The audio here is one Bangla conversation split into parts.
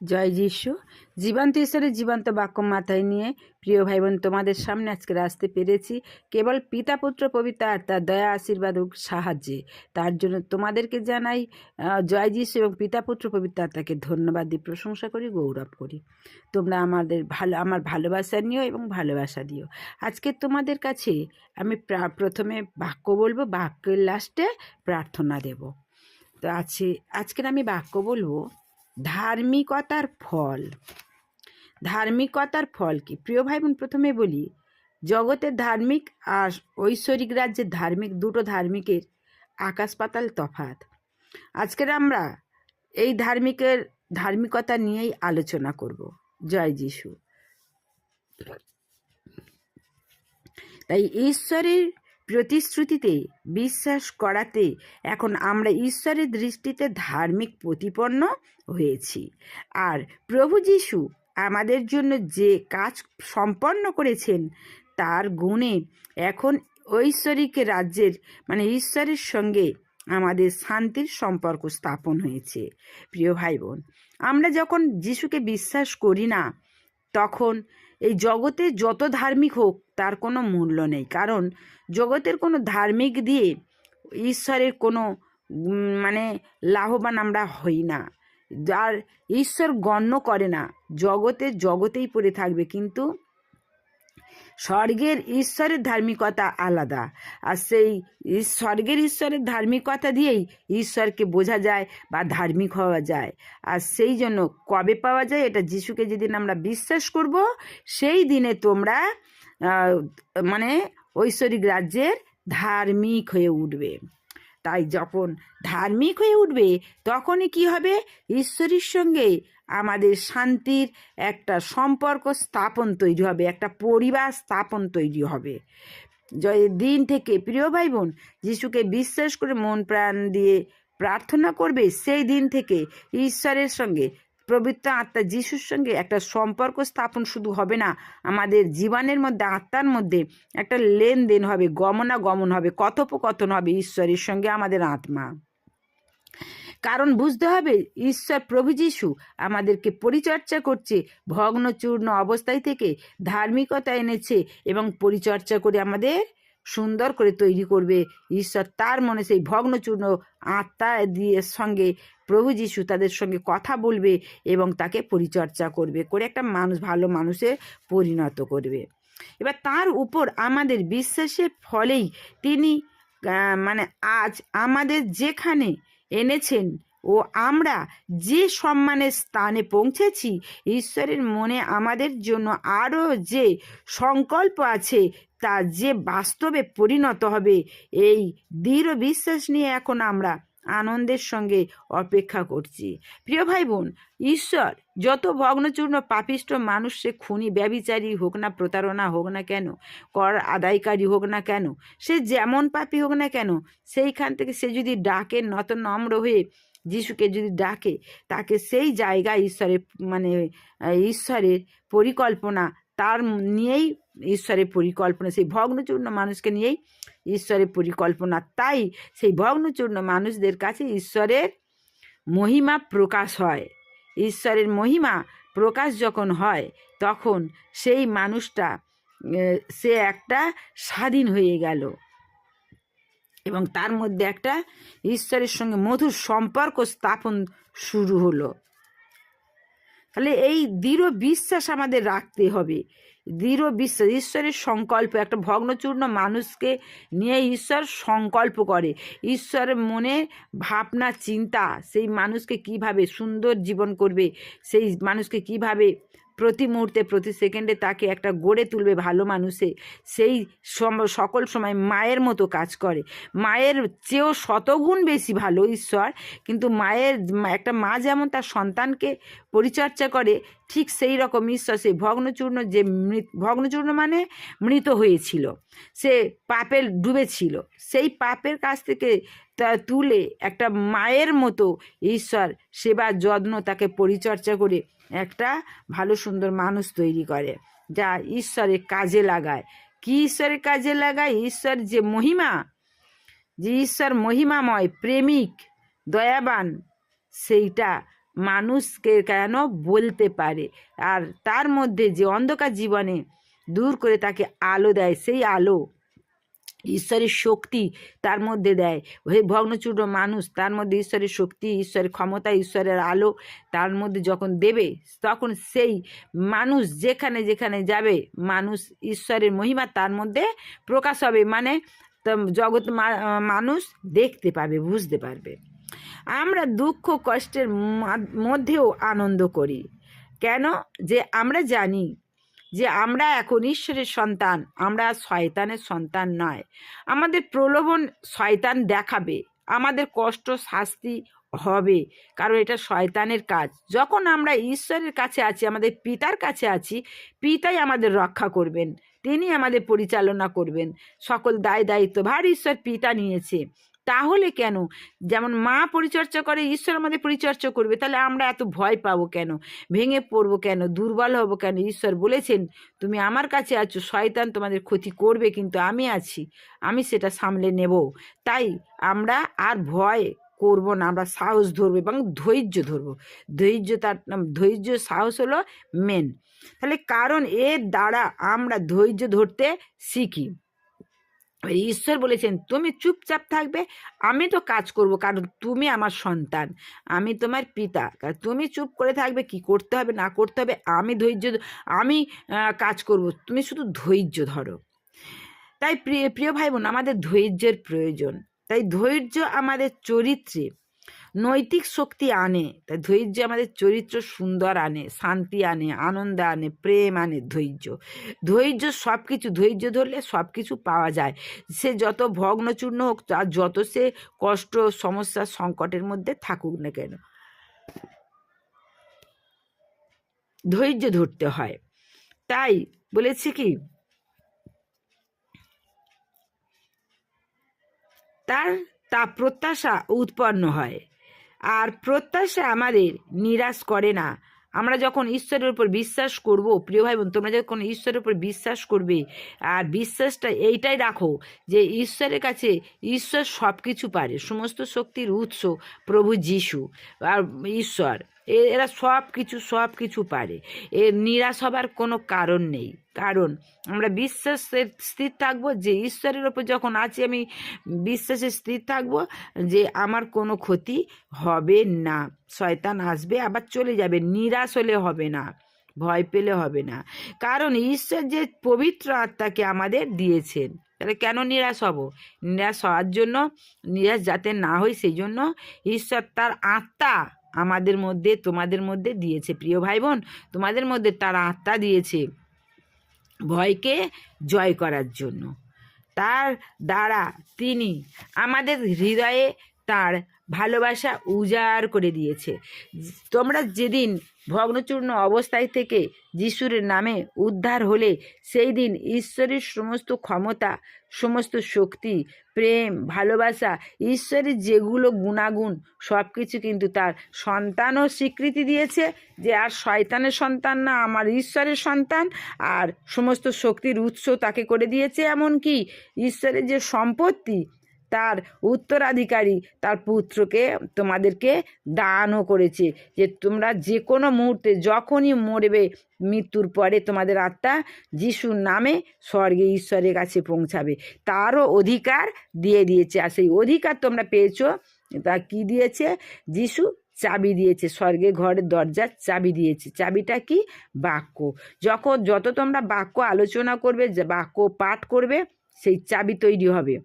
জয় যিশু। জীবন্ত ঈশ্বরের জীবন্ত বাক্য মাথায় নিয়ে, প্রিয় ভাই বোন তোমাদের সামনে আজকে আসতে পেরেছি। কেবল পিতা, পুত্র, পবিত্র আত্মার দয়া, আশীর্বাদ সাহায্যে। তার জন্য তোমাদেরকে জানাই জয় যিশু এবং পিতা, পুত্র, পবিত্র আত্মাকে ধন্যবাদ দিয়ে প্রশংসা করি, গৌরব করি। তোমরা আমাদের ভালো, আমার ভালোবাসা নিও এবং ভালোবাসা দিও। আজকে তোমাদের কাছে আমি প্রথমে বাক্য বলব, বাক্যের লাস্টে প্রার্থনা দেব। তো আছে, আজকের আমি বাক্য বলব ধার্মিকতার ফল। ধার্মিকতার ফল কি? প্রিয় ভাই বোন, প্রথমে বলি জগতের ধার্মিক আর ঐশ্বরিক রাজ্যের ধার্মিক দুটো ধার্মিকের আকাশ পাতাল তফাত আজকের আমরা এই ধার্মিকের ধার্মিকতা নিয়েই আলোচনা করব। জয় যিশু। তাই ঈশ্বরের প্রতিশ্রুতিতে বিশ্বাস করাতে এখন আমরা ঈশ্বরের দৃষ্টিতে ধার্মিক প্রতিপন্ন হয়েছি। আর প্রভু যিশু আমাদের জন্য যে কাজ সম্পন্ন করেছেন, তার গুণে এখন ঐশ্বরিক রাজ্যের মানে ঈশ্বরের সঙ্গে আমাদের শান্তির সম্পর্ক স্থাপন হয়েছে। প্রিয় ভাই বোন আমরা যখন যিশুকে বিশ্বাস করি না, তখন এই জগতে যত ধার্মিক হোক, তার কোনো মূল্য নেই। কারণ জগতের কোনো ধার্মিক দিয়ে ঈশ্বরের কোনো মানে লাভবান আমরা হই না। আর ঈশ্বর গণ্য করে না, জগতে জগতেই পড়ে থাকবে। কিন্তু স্বর্গের ঈশ্বরের ধার্মিকতা আলাদা। আর সেই স্বর্গের ঈশ্বরের ধার্মিকতা দিয়েই ঈশ্বরকে বোঝা যায় বা ধার্মিক হওয়া যায়। আর সেই জন্য কবে পাওয়া যায় এটা যিশুকে যেদিন আমরা বিশ্বাস করব, সেই দিনে তোমরা মানে ঐশ্বরিক রাজ্যের ধার্মিক হয়ে উঠবে। তাই যখন ধার্মিক হয়ে উঠবে, তখনই কি হবে? ঈশ্বরের সঙ্গে আমাদের শান্তির একটা সম্পর্ক স্থাপন তৈরি হবে, একটা পরিবার স্থাপন তৈরি হবে। জয় দিন থেকে প্রিয় ভাই বোন যিশুকে বিশ্বাস করে মন প্রাণ দিয়ে প্রার্থনা করবে, সেই দিন থেকে ঈশ্বরের সঙ্গে পবিত্র আত্মা যিশুর সঙ্গে একটা সম্পর্ক স্থাপন শুধু হবে না, আমাদের জীবনের মধ্যে, আত্মার মধ্যে একটা লেনদেন হবে, গমনাগমন হবে, কথোপকথন হবে ঈশ্বরের সঙ্গে আমাদের আত্মা। কারণ বুঝতে হবে, ঈশ্বর প্রভু যিশু আমাদেরকে পরিচর্যা করছে, ভগ্নচূর্ণ অবস্থায় থেকে ধার্মিকতা এনেছে এবং পরিচর্যা করে আমাদের সুন্দর করে তৈরি করবে। ঈশ্বর তার মনে সেই ভগ্নচূর্ণ আত্মা দিয়ে সঙ্গে প্রভু যিশু তাদের সঙ্গে কথা বলবে এবং তাকে পরিচর্যা করবে, করে একটা মানুষ, ভালো মানুষে পরিণত করবে। এবার তার উপর আমাদের বিশ্বাসের ফলেই তিনি মানে আজ আমাদের যেখানে এনেছেন ও আমরা যে সম্মানের স্থানে পৌঁছেছি, ঈশ্বরের মনে আমাদের জন্য আরও যে সংকল্প আছে, তা যে বাস্তবে পরিণত হবে, এই দৃঢ় বিশ্বাস নিয়ে এখন আমরা আনন্দের সঙ্গে অপেক্ষা করছি। প্রিয় ভাই বোন ঈশ্বর যত ভগ্নচূর্ণ পাপিষ্ট মানুষ সে খুনি ব্যবিচারী হোক না, প্রতারণা হোক না কেন, কর আদায়কারী হোক না কেন, সে যেমন পাপি হোক না কেন, সেইখান থেকে সে যদি ডাকে নত নম্র হয়ে যিশুকে যদি ডাকে, তাকে সেই জায়গায় ঈশ্বরের মানে ঈশ্বরের পরিকল্পনা, তার নিয়েই ঈশ্বরের পরিকল্পনা, সেই ভগ্নচূর্ণ মানুষকে নিয়েই ঈশ্বরের পরিকল্পনা। তাই সেই ভগ্নচূর্ণ মানুষদের কাছে ঈশ্বরের মহিমা প্রকাশ হয়। ঈশ্বরের মহিমা প্রকাশ যখন হয়, তখন সেই মানুষটা সে একটা স্বাধীন হয়ে গেল। এবং তার মধ্যে একটা ঈশ্বরের সঙ্গে মধুর সম্পর্ক স্থাপন শুরু হলো। তাহলে এই দৃঢ় বিশ্বাস আমাদের রাখতে হবে। দৃঢ় বিশ্বাস, ঈশ্বরের সংকল্প, একটা ভগ্নচূর্ণ মানুষকে নিয়ে ঈশ্বর সংকল্প করে। ঈশ্বরের মনে ভাবনা, চিন্তা, সেই মানুষকে কীভাবে সুন্দর জীবন করবে, সেই মানুষকে কীভাবে প্রতি মুহূর্তে, প্রতি সেকেন্ডে তাকে একটা গড়ে তুলবে ভালো মানুষে। সেই সকল সময় মায়ের মতো কাজ করে। মায়ের চেয়েও শতগুণ বেশি ভালো ঈশ্বর। কিন্তু মায়ের একটা মা যেমন তার সন্তানকে পরিচর্যা করে, ঠিক সেই রকম ঈশ্বর, সেই ভগ্নচূর্ণ যে ভগ্নচূর্ণ মানে মৃত হয়েছিল। সে পাপের ডুবেছিল। সেই পাপের কাছ থেকে তুলে একটা মায়ের মতো ঈশ্বর সেবা, যত্ন তাকে পরিচর্যা করে একটা ভালো সুন্দর মানুষ তৈরি করে, যা ঈশ্বরের কাজে লাগায়। কি ঈশ্বরের কাজে লাগায়? ঈশ্বর যে মহিমা, যে ঈশ্বর মহিমাময়, প্রেমিক, দয়াবান, সেইটা মানুষকে কেন বলতে পারে? আর তার মধ্যে যে অন্ধকার জীবনে দূর করে তাকে আলো দেয়, সেই আলো ঈশ্বরের শক্তি তার মধ্যে দেয়। ওই ভগ্নচূর্ণ মানুষ, তার মধ্যে ঈশ্বরের শক্তি, ঈশ্বরের ক্ষমতা, ঈশ্বরের আলো তার মধ্যে যখন দেবে, তখন সেই মানুষ যেখানে যেখানে যাবে, মানুষ ঈশ্বরের মহিমা তার মধ্যে প্রকাশ হবে। মানে জগৎ মানুষ দেখতে পাবে, বুঝতে পারবে। আমরা দুঃখ, কষ্টের মধ্যেও আনন্দ করি। কেন? যে আমরা জানি যে আমরা এখন ঈশ্বরের সন্তান, আমরা শয়তানের সন্তান নয়। আমাদের প্রলোভন শয়তান দেখাবে, আমাদের কষ্ট, শাস্তি হবে, কারণ এটা শয়তানের কাজ। যখন আমরা ঈশ্বরের কাছে আছি, আমাদের পিতার কাছে আছি, পিতাই আমাদের রক্ষা করবেন তিনি আমাদের পরিচালনা করবেন। সকল দায় দায়িত্ব, ভার ঈশ্বর পিতা নিয়েছে। তাহলে কেন? যেমন মা পরিচর্যা করে, ঈশ্বর আমাদের পরিচর্যা করবে, তাহলে আমরা এত ভয় পাবো কেন? ভেঙে পড়ব কেন? দুর্বল হব কেন? ঈশ্বর বলেছেন, তুমি আমার কাছে আছো, শয়তান তোমাদের ক্ষতি করবে, কিন্তু আমি আছি, আমি সেটা সামলে নেব। তাই আমরা আর ভয় করব না, আমরা সাহস ধরবো এবং ধৈর্য ধরবো। ধৈর্য তার, ধৈর্য সাহস হলো মেন তাহলে কারণ এর দ্বারা আমরা ধৈর্য ধরতে শিখি। ঈশ্বর বলেছেন, তুমি চুপচাপ থাকবে, আমি তো কাজ করব, কারণ তুমি আমার সন্তান, আমি তোমার পিতা। কারণ তুমি চুপ করে থাকবে, কি করতে হবে, না করতে হবে, আমি ধৈর্য আমি কাজ করব, তুমি শুধু ধৈর্য ধরো। তাই প্রিয় প্রিয় ভাই বোন আমাদের ধৈর্যের প্রয়োজন। তাই ধৈর্য আমাদের চরিত্রে নৈতিক শক্তি আনে, তাই ধৈর্য আমাদের চরিত্র সুন্দর আনে, শান্তি আনে, আনন্দ আনে, প্রেম আনে ধৈর্য। ধৈর্য সব কিছু ধৈর্য ধরলে সব কিছু পাওয়া যায়। সে যত ভগ্নচূর্ণ হোক আর যত সে কষ্ট, সমস্যা, সংকটের মধ্যে থাকুক না কেন। ধৈর্য ধরতে হয়। তাই বলেছি কি, তার তা প্রত্যাশা উৎপন্ন হয়। আর প্রত্যাশা আমাদের নিরাশ করে না। আমরা যখন ঈশ্বরের উপর বিশ্বাস করব, প্রিয় ভাই বোন তোমরা যখন ঈশ্বরের উপর বিশ্বাস করবে, আর বিশ্বাসটা এইটাই রাখো যে ঈশ্বরের কাছে ঈশ্বর সব কিছু পারে, সমস্ত শক্তির উৎস প্রভু যিশু, আর ঈশ্বর। এরা সব কিছু সব কিছু পারে। এর নিরাশ হবার কোনো কারণ নেই। কারণ আমরা বিশ্বাসের স্থির থাকব, যে ঈশ্বরের ওপর যখন আছি, আমি বিশ্বাসে স্থির থাকব যে আমার কোনো ক্ষতি হবে না। শয়তান আসবে আবার চলে যাবে। নিরাশ হলে হবে না, ভয় পেলে হবে না। কারণ ঈশ্বর যে পবিত্র আত্মাকে আমাদের দিয়েছেন, তাহলে কেন নিরাশ হব? নিরাশ হওয়ার জন্য, নিরাশ যাতে না হয় সেই জন্য ঈশ্বর তার আত্মা আমাদের মধ্যে, তোমাদের মধ্যে দিয়েছে। প্রিয় ভাই বোন তোমাদের মধ্যে তার আত্মা দিয়েছে ভয়কে জয় করার জন্য। তার দ্বারা তিনি আমাদের হৃদয়ে তার ভালোবাসা উজাড় করে দিয়েছে। তোমরা যেদিন ভগ্নচূর্ণ অবস্থায় থেকে যিশুর নামে উদ্ধার হলে সেই দিন ঈশ্বরের সমস্ত ক্ষমতা, সমস্ত শক্তি, প্রেম, ভালোবাসা, ঈশ্বরের যেগুলো গুণাগুণ সব কিছু কিন্তু তার সন্তানও স্বীকৃতি দিয়েছে যে আর শয়তানের সন্তান না, আমার ঈশ্বরের সন্তান। আর সমস্ত শক্তির উৎস তাকে করে দিয়েছে। এমনকি ঈশ্বরের যে সম্পত্তি তার উত্তরাধিকারী তার পুত্রকে তোমাদেরকে দানও করেছে। যে তোমরা যে কোনো মুহূর্তে যখনই মরবে, মৃত্যুর পরে তোমাদের আত্মা যিশুর নামে স্বর্গে ঈশ্বরের কাছে পৌঁছাবে। তারও অধিকার দিয়ে দিয়েছে। আর সেই অধিকার তোমরা পেয়েছ, তা কি দিয়েছে? যিশু চাবি দিয়েছে স্বর্গে ঘরের দরজার চাবি দিয়েছে। চাবিটা কি? বাক্য। যখন যত তোমরা বাক্য আলোচনা করবে বাক্য পাঠ করবে, সেই চাবি তৈরি হবে।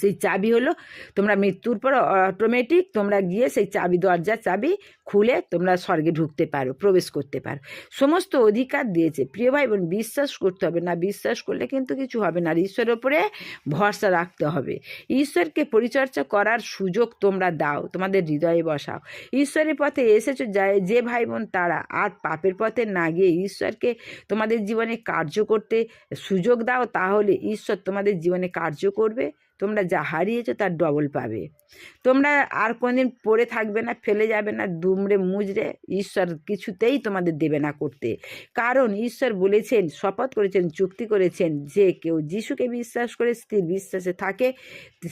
সেই চাবি হলো, তোমরা মৃত্যুর পর অটোমেটিক তোমরা গিয়ে সেই চাবি, দরজার চাবি খুলে তোমরা স্বর্গে ঢুকতে পারো, প্রবেশ করতে পারো। সমস্ত অধিকার দিয়েছে। প্রিয় ভাই বোন, বিশ্বাস করতে হবে না, বিশ্বাস করলে কিন্তু কিছু হবে না আর ঈশ্বরের ওপরে ভরসা রাখতে হবে। ঈশ্বরকে পরিচর্যা করার সুযোগ তোমরা দাও, তোমাদের হৃদয়ে বসাও। ঈশ্বরের পথে এসেছ যে ভাই বোন তারা, আর পাপের পথে না গিয়ে ঈশ্বরকে তোমাদের জীবনে কার্য করতে সুযোগ দাও, তাহলে ঈশ্বর তোমাদের জীবনে কার্য করবে। তোমরা যা হারিয়েছো তার ডবল পাবে। তোমরা আর কোনোদিন পড়ে থাকবে না, ফেলে যাবে না, দুমড়ে মুজড়ে ঈশ্বর কিছুতেই তোমাদের দেবে না করতে। কারণ ঈশ্বর বলেছেন, শপথ করেছেন, চুক্তি করেছেন যে কেউ যিশুকে বিশ্বাস করে স্থির বিশ্বাসে থাকে,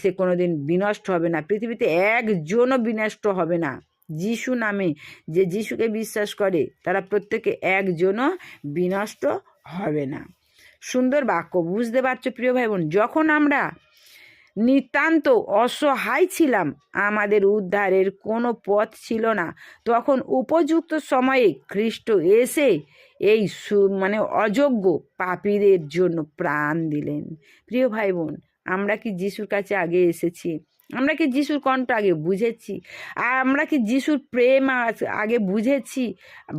সে কোনোদিন বিনষ্ট হবে না। পৃথিবীতে একজনও বিনষ্ট হবে না। যিশু নামে যে যিশুকে বিশ্বাস করে, তারা প্রত্যেকে একজনও বিনষ্ট হবে না। সুন্দর বাক্য, বুঝতে পারছ প্রিয় ভাই বোন যখন আমরা নিতান্ত অসহায় ছিলাম। আমাদের উদ্ধারের কোনো পথ ছিল না। তখন উপযুক্ত সময়ে খ্রিস্ট এসে এই মানে অযোগ্য পাপীদের জন্য প্রাণ দিলেন। প্রিয় ভাই বোন আমরা কি যিশুর কাছে আগে এসেছি? আমরা কি যিশুর কণ্ঠ আগে বুঝেছি? আর আমরা কি যিশুর প্রেম আগে বুঝেছি?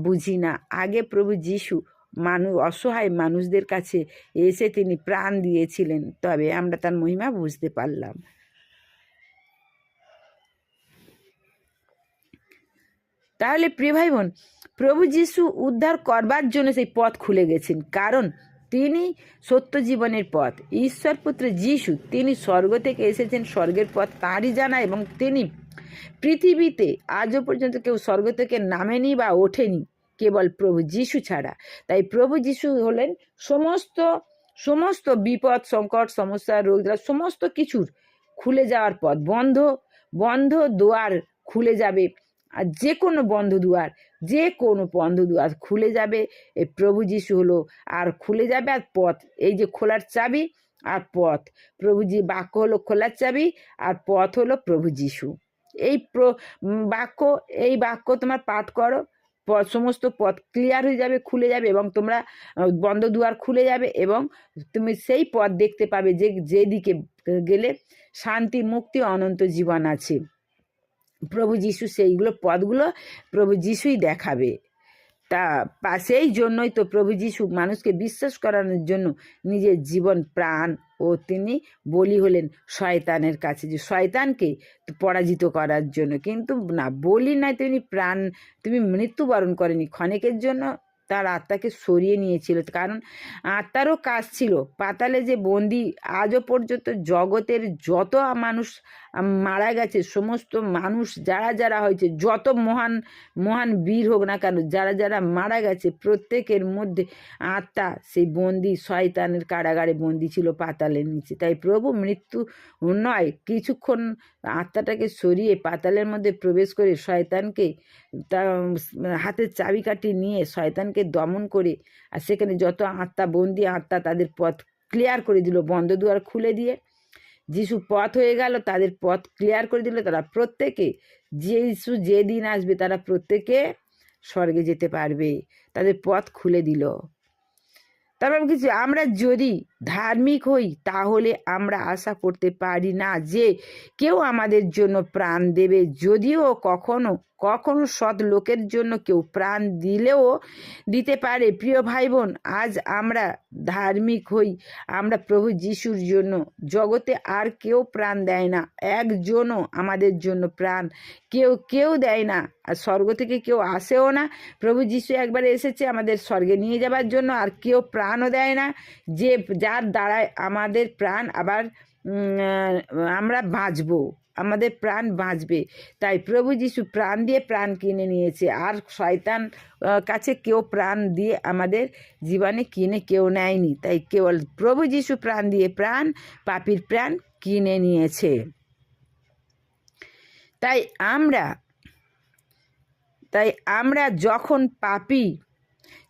বুঝি না। আগে প্রভু যিশু মানুষ অসহায় মানুষদের কাছে এসে তিনি প্রাণ দিয়েছিলেন। তবে আমরা তার মহিমা বুঝতে পারলাম। তাহলে প্রিয় ভাই বোন প্রভু যিশু উদ্ধার করবার জন্য সেই পথ খুলে গেছেন। কারণ তিনি সত্য জীবনের পথ। ঈশ্বর পুত্র যিশু, তিনি স্বর্গ থেকে এসেছেন, স্বর্গের পথ তাঁরই জানা এবং তিনি পৃথিবীতে আজও পর্যন্ত কেউ স্বর্গ থেকে নামেনি বা ওঠেনি। কেবল প্রভু যিশু ছাড়া। তাই প্রভু যিশু হলেন সমস্ত সমস্ত বিপদ, সংকট, সমস্যা, রোগ সমস্ত কিছুর খুলে যাওয়ার পথ। বন্ধ বন্ধ দুয়ার খুলে যাবে। আর যে কোনো বন্ধ দুয়ার যে কোনো বন্ধ দুয়ার খুলে যাবে। এই প্রভু যিশু হলো আর খুলে যাবে আর পথ। এই যে খোলার চাবি আর পথ। প্রভু জি, বাক্য হলো খোলার চাবি আর পথ হলো প্রভু যিশু। এই প্র বাক্য, এই বাক্য তোমার পাঠ করো। সমস্ত পথ ক্লিয়ার হয়ে যাবে, খুলে যাবে এবং তোমরা বন্ধ দুয়ার খুলে যাবে এবং তুমি সেই পথ দেখতে পাবে যে, যেদিকে গেলে শান্তি, মুক্তি, অনন্ত জীবন আছে। প্রভু যিশু সেইগুলো পদগুলো প্রভু যিশুই দেখাবে। তা সেই জন্যই তো প্রভু যিশু মানুষকে বিশ্বাস করানোর জন্য নিজের জীবন, প্রাণ ও তিনি বলি হলেন শয়তানের কাছে যে শয়তানকে পরাজিত করার জন্য। কিন্তু না, বলি নাই তিনি প্রাণ, তুমি মৃত্যুবরণ করেনি। ক্ষণেকের জন্য তার আত্মাকে সরিয়ে নিয়েছিল। কারণ আত্মারও কাজ ছিল। পাতালে যে বন্দি আজও পর্যন্ত জগতের যত মানুষ মারা গেছে, সমস্ত মানুষ যারা যারা হয়েছে, যত মহান মহান বীর হোক না কেন, যারা যারা মারা গেছে, প্রত্যেকের মধ্যে আত্মা, সেই বন্দি শয়তানের কারাগারে বন্দি ছিল পাতালের নিচে। তাই প্রভু মৃত্যু নয়, কিছুক্ষণ আত্মাটাকে সরিয়ে পাতালের মধ্যে প্রবেশ করে শয়তানকে তা হাতের চাবিকাঠি নিয়ে শয়তানকে দমন করে, আর সেখানে যত আত্মা, বন্দি আত্মা তাদের পথ ক্লিয়ার করে দিল, বন্ধ দুয়ার খুলে দিয়ে। যিশু পথ হয়ে গেল, তাদের পথ ক্লিয়ার করে দিল তারা প্রত্যেকে। যিশু যেদিন আসবে, তারা প্রত্যেকে স্বর্গে যেতে পারবে। তাদের পথ খুলে দিল। তারপর কিছু আমরা যদি ধার্মিক হই, তাহলে আমরা আশা করতে পারি না যে কেউ আমাদের জন্য প্রাণ দেবে। যদিও কখনো কখনো সৎ লোকের জন্য কেউ প্রাণ দিলেও দিতে পারে। প্রিয় ভাই বোন আজ আমরা ধার্মিক হই, আমরা প্রভু যিশুর জন্য। জগতে আর কেউ প্রাণ দেয় না, একজনও আমাদের জন্য প্রাণ কেউ কেউ দেয় না। আর স্বর্গ থেকে কেউ আসেও না। প্রভু যিশু একবার এসেছে আমাদের স্বর্গে নিয়ে যাবার জন্য, আর কেউ প্রাণও দেয় না। যে যার দ্বারায় আমাদের প্রাণ আবার আমরা বাঁচবো, আমাদের প্রাণ বাঁচবে। তাই প্রভু যিশু প্রাণ দিয়ে প্রাণ কিনে নিয়েছে। আর শয়তান কাছে কেউ প্রাণ দিয়ে আমাদের জীবনে কিনে কেউ নেয়নি। তাই কেবল প্রভু যিশু প্রাণ দিয়ে প্রাণ, পাপির প্রাণ কিনে নিয়েছে। তাই আমরা তাই আমরা যখন পাপী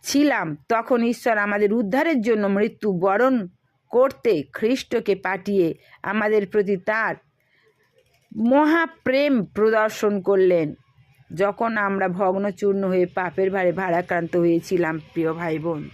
ছিলাম, তখন ঈশ্বর আমাদের উদ্ধারের জন্য মৃত্যু বরণ করতে খ্রিস্টকে পাঠিয়ে আমাদের প্রতি তার মহাপ্রেম প্রদর্শন করলেন। যখন আমরা ভগ্নচূর্ণ হয়ে পাপের ভারে ভারাক্রান্ত হয়েছিলাম, প্রিয় ভাই বোন